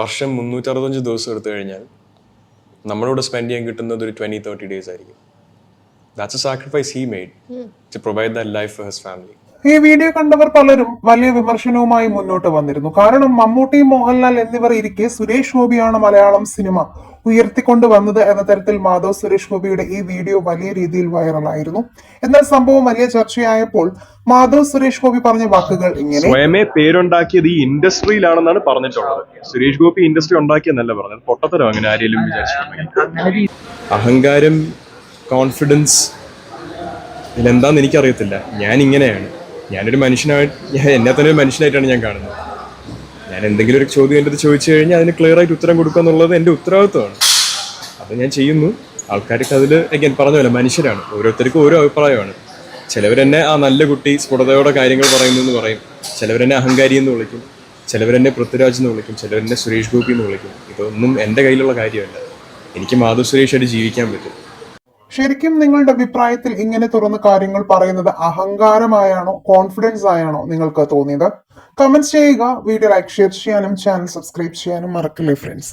വർഷം മുന്നൂറ്ററുപത്തഞ്ച് ദിവസം എടുത്തു കഴിഞ്ഞാൽ നമ്മളോട് സ്പെൻഡ് ചെയ്യാൻ കിട്ടുന്നത് ഒരു ട്വന്റി തേർട്ടി ഡേയ്സ് ആയിരിക്കും. That's a sacrifice he made to provide the life for his family ഈ വീഡിയോ കണ്ടവർ പലരും വലിയ വിമർശനവുമായി മുന്നോട്ട് വന്നിരുന്നു. കാരണം മമ്മൂട്ടി മോഹൻലാൽ എന്നിവർ ഇരിക്കെ സുരേഷ് ഗോപിയാണ് മലയാളം സിനിമ ഉയർത്തിക്കൊണ്ട് വന്നത് എന്ന തരത്തിൽ മാധവ് സുരേഷ് ഗോപിയുടെ ഈ വീഡിയോ വലിയ രീതിയിൽ വൈറലായിരുന്നു. എന്നാൽ സംഭവം വലിയ ചർച്ചയായപ്പോൾ മാധവ് സുരേഷ് ഗോപി പറഞ്ഞ വാക്കുകൾ ഇങ്ങനെ സ്വയമേ പേരുണ്ടാക്കിയത് ഈ ഇൻഡസ്ട്രിയിലാണെന്നാണ് പറഞ്ഞിട്ടുള്ളത്. സുരേഷ് ഗോപി ഇൻഡസ്ട്രി ഉണ്ടാക്കിയെന്നല്ല പറഞ്ഞത്. പൊട്ടത്തരം അങ്ങനെ ആരെയും വിചാരിച്ചിട്ടുണ്ടെങ്കിൽ അഹങ്കാരം കോൺഫിഡൻസ് ഇതിലെന്താന്ന് എനിക്കറിയത്തില്ല. ഞാൻ ഇങ്ങനെയാണ് ഞാനൊരു മനുഷ്യനായിട്ട് ഞാൻ എന്നെ തന്നെ ഒരു മനുഷ്യനായിട്ടാണ് ഞാൻ കാണുന്നത്. ഞാൻ എന്തെങ്കിലും ഒരു ചോദ്യം എന്റെ ചോദിച്ചു കഴിഞ്ഞാൽ അതിന് ക്ലിയർ ആയിട്ട് ഉത്തരം കൊടുക്കുക എന്നുള്ളത് എന്റെ ഉത്തരവാദിത്വമാണ്. അത് ഞാൻ ചെയ്യുന്നു. ആൾക്കാർക്ക് അതിൽ ഞാൻ പറഞ്ഞ പോലെ മനുഷ്യരാണ്. ഓരോരുത്തർക്കും ഓരോ അഭിപ്രായമാണ്. ചിലവരെന്നെ ആ നല്ല കുട്ടി സ്ഫുടതയോടെ കാര്യങ്ങൾ പറയുന്നു എന്ന് പറയും. ചിലവരെന്നെ അഹങ്കാരി എന്ന് വിളിക്കും. ചിലവരെന്നെ പൃഥ്വിരാജ് എന്ന് വിളിക്കും. ചിലവരെന്നെ സുരേഷ് ഗോപി എന്ന് വിളിക്കും. ഇതൊന്നും എന്റെ കയ്യിലുള്ള കാര്യമല്ല. എനിക്ക് മാധവ് സുരേഷായിട്ട് ജീവിക്കാൻ പറ്റും. ശരിക്കും നിങ്ങളുടെ അഭിപ്രായത്തിൽ ഇങ്ങനെ തുറന്ന് കാര്യങ്ങൾ പറയുന്നത് അഹങ്കാരമായാണോ കോൺഫിഡൻസ് ആയാണോ നിങ്ങൾക്ക് തോന്നിയത്? കമന്റ് ചെയ്യുക വീഡിയോ ലൈക്ക് ഷെയർ ചെയ്യാനും ചാനൽ സബ്സ്ക്രൈബ് ചെയ്യാനും മറക്കില്ലേ ഫ്രണ്ട്സ്